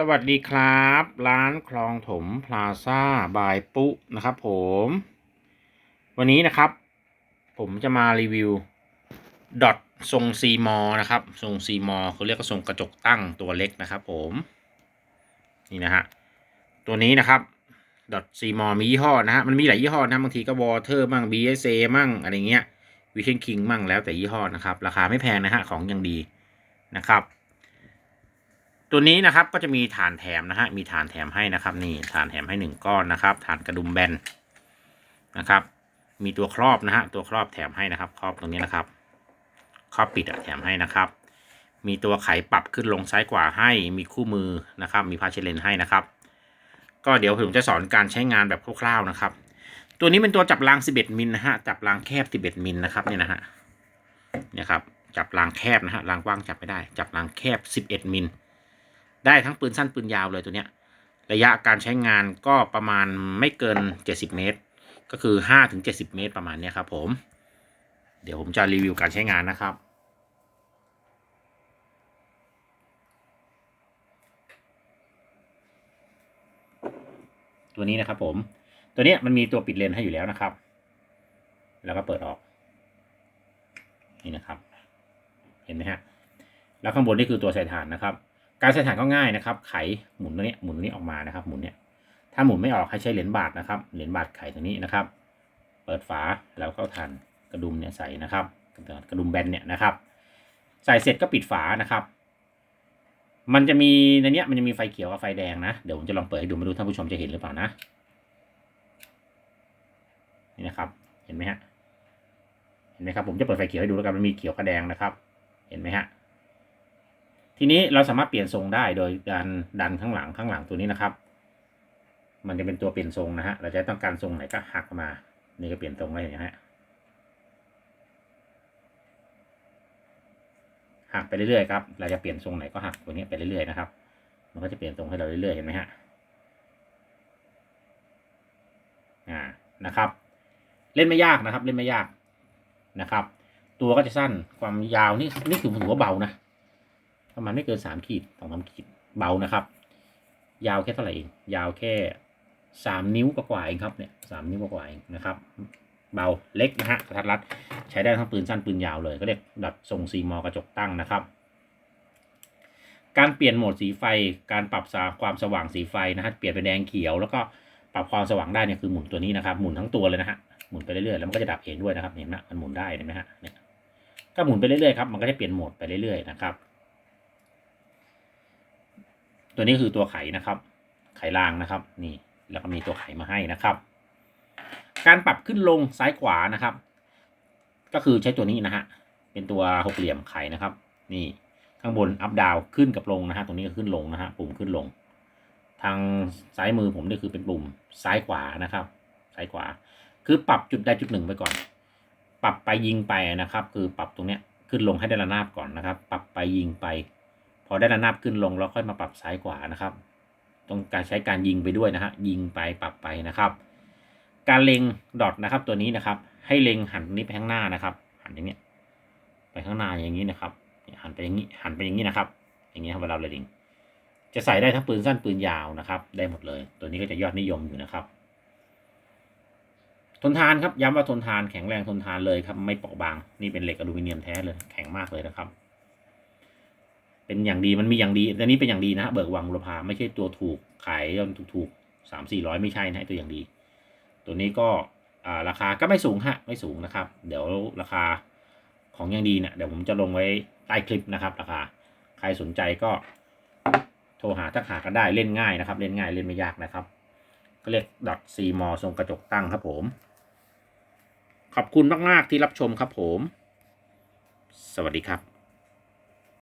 สวัสดีครับ ร้านคลองถมพลาซ่าบายปุนะครับผม วันนี้นะครับ ผมจะมารีวิวดอททรงซีมอนะครับทรงซีมอเขาเรียกว่าทรงกระจกตั้งตัวเล็กนะครับผมนี่นะฮะตัวนี้นะครับดอทซีมอมียี่ห้อนะฮะมันมีหลายยี่ห้อนะบางทีก็วอเตอร์มั่ง BSA มั่งอะไรเงี้ยวิเชนคิงมั่งแล้วแต่ยี่ห้อนะครับ ราคาไม่แพงนะฮะของยังดีนะครับ ตัวนี้นะครับก็จะมีฐานแถมนะฮะมีฐานแถมให้นะครับ นี่ฐานแถมให้หนึ่งก้อนนะครับฐานกระดุมแบนนะครับ มีตัวครอบนะฮะตัวครอบแถมให้นะครับ ครอบตรงนี้นะครับ ครอบปิดอะแถมให้นะครับ มีตัวไขปรับขึ้นลงซ้ายขวาให้มีคู่มือนะครับ มีพาเชเลนให้นะครับ ก็เดี๋ยวผมจะสอนการใช้งานแบบคร่าวๆนะครับ ตัวนี้เป็นตัวจับราง 11มิลนะฮะจับรางแคบ 11มิลนะครับเนี่ยนะฮะเนี่ยครับจับรางแคบนะฮะรางกว้างจับไม่ได้ จับรางแคบ 11มิล ได้ทั้งปืนสั้นปืนยาวเลยตัวเนี้ย ระยะการใช้งานก็ประมาณไม่เกิน 70 เมตร ก็คือ5ถึง70 เมตรประมาณเนี้ยครับผม เดี๋ยวผมจะรีวิวการใช้งานนะครับตัวนี้นะครับผม ตัวเนี้ยมันมีตัวปิดเลนให้อยู่แล้วนะครับ แล้วก็เปิดออก นี่นะครับ เห็นไหมฮะ แล้วข้างบนนี่คือตัวใส่ฐานนะครับ การใส่ฐานก็ง่ายนะครับ ไขหมุนตัวนี้หมุนตัวนี้ออกมานะครับ หมุนเนี่ยถ้าหมุนไม่ออกให้ใช้เหรียญบาทนะครับ เหรียญบาทไขตัวนี้นะครับ เปิดฝาแล้วก็ฐานกระดุมเนี่ยใส่นะครับ กระดุมแบนเนี่ยนะครับ ใส่เสร็จก็ปิดฝานะครับ มันจะมีในเนี้ยมันจะมีไฟเขียวกับไฟแดงนะ เดี๋ยวผมจะลองเปิดให้ดูมาดูท่านผู้ชมจะเห็นหรือเปล่านะ นี่นะครับ เห็นไหมฮะ เห็นไหมครับ ผมจะเปิดไฟเขียวให้ดูแล้วกัน มันมีเขียวกับแดงนะครับ เห็นไหมฮะ ทีนี้เราสามารถเปลี่ยนทรงได้โดยการดันข้างหลังข้างหลังตัวนี้นะครับ มันจะเป็นตัวเปลี่ยนทรงนะฮะ เราจะต้องการทรงไหนก็หักมา นี่ก็เปลี่ยนทรงได้เห็นไหมฮะหักไปเรื่อยๆครับ เราจะเปลี่ยนทรงไหนก็หักตัวนี้ไปเรื่อยๆนะครับ มันก็จะเปลี่ยนทรงให้เราเรื่อยๆเห็นไหมฮะ อ่า นะครับ เล่นไม่ยากนะครับ เล่นไม่ยากนะครับ ตัวก็จะสั้น ความยาวนี่นี่คือถือว่าเบานะ ประมาณไม่เกินสามขีดสองสามขีดเบานะครับ ยาวแค่เท่าไหร่เองยาวแค่สามนิ้วกว่าเองครับเนี่ยสามนิ้วกว่าเองนะครับ เบาเล็กนะฮะกระทัดรัดใช้ได้ทั้งปืนสั้นปืนยาวเลย ก็เรียกดัดทรงซีมอกระจกตั้งนะครับ การเปลี่ยนโหมดสีไฟ การปรับสาความสว่างสีไฟนะฮะเปลี่ยนเป็นแดงเขียว แล้วก็ปรับความสว่างได้เนี่ยคือหมุนตัวนี้นะครับ หมุนทั้งตัวเลยนะฮะหมุนไปเรื่อยๆแล้วมันก็จะดับเองด้วยนะครับเห็นไหมมันหมุนได้เห็นไหมฮะเนี่ยก็หมุนไปเรื่อยๆครับมันก็จะเปลี่ยนโหมดไปเรื่อยๆนะครับ ตัวนี้คือตัวไขนะครับ ไขรางนะครับ นี่ แล้วก็มีตัวไขมาให้นะครับ การปรับขึ้นลงซ้ายขวานะครับ ก็คือใช้ตัวนี้นะฮะ เป็นตัวหกเหลี่ยมไขนะครับ นี่ ข้างบนอัพดาวขึ้นกับลงนะฮะ ตรงนี้ก็ขึ้นลงนะฮะ ปุ่มขึ้นลง ทางซ้ายมือผมนี่คือเป็นปุ่มซ้ายขวานะครับ ซ้ายขวา คือปรับจุดใดจุดหนึ่งไปก่อน ปรับไปยิงไปนะครับ คือปรับตรงเนี้ยขึ้นลงให้ได้ระนาบก่อนนะครับ ปรับไปยิงไป พอได้ระนาบขึ้นลงแล้วค่อยมาปรับซ้ายขวานะครับ ต้องการใช้การยิงไปด้วยนะฮะยิงไปปรับไปนะครับ การเล็งดอทนะครับตัวนี้นะครับ ให้เล็งหันนี้ไปข้างหน้านะครับ หันอย่างเนี้ยไปข้างหน้าอย่างนี้นะครับ หันไปอย่างนี้หันไปอย่างนี้นะครับ อย่างนี้ครับเวลาเราเล็งจะใส่ได้ทั้งปืนสั้นปืนยาวนะครับ ได้หมดเลย ตัวนี้ก็จะยอดนิยมอยู่นะครับ ทนทานครับ ย้ำว่าทนทานแข็งแรงทนทานเลยครับ ไม่เปราะบาง นี่เป็นเหล็กอลูมิเนียมแท้เลย แข็งมากเลยนะครับ เป็นอย่างดีมันมีอย่างดีแต่นี้เป็นอย่างดีนะเบิกวังบุรพาไม่ใช่ตัวถูกขายยนถูกๆสามสี่ร้อยไม่ใช่นะตัวอย่างดี ตัวนี้ก็ราคาก็ไม่สูงฮะไม่สูงนะครับ เดี๋ยวราคาของอย่างดีเนี่ยเดี๋ยวผมจะลงไว้ใต้คลิปนะครับ ราคาใครสนใจก็โทรหาทักหากันได้เล่นง่ายนะครับ เล่นง่ายเล่นไม่ยากนะครับ ก็เรียกดอทซีมอทรงกระจกตั้งครับผม ขอบคุณมาก ๆ ที่รับชมครับผม สวัสดีครับ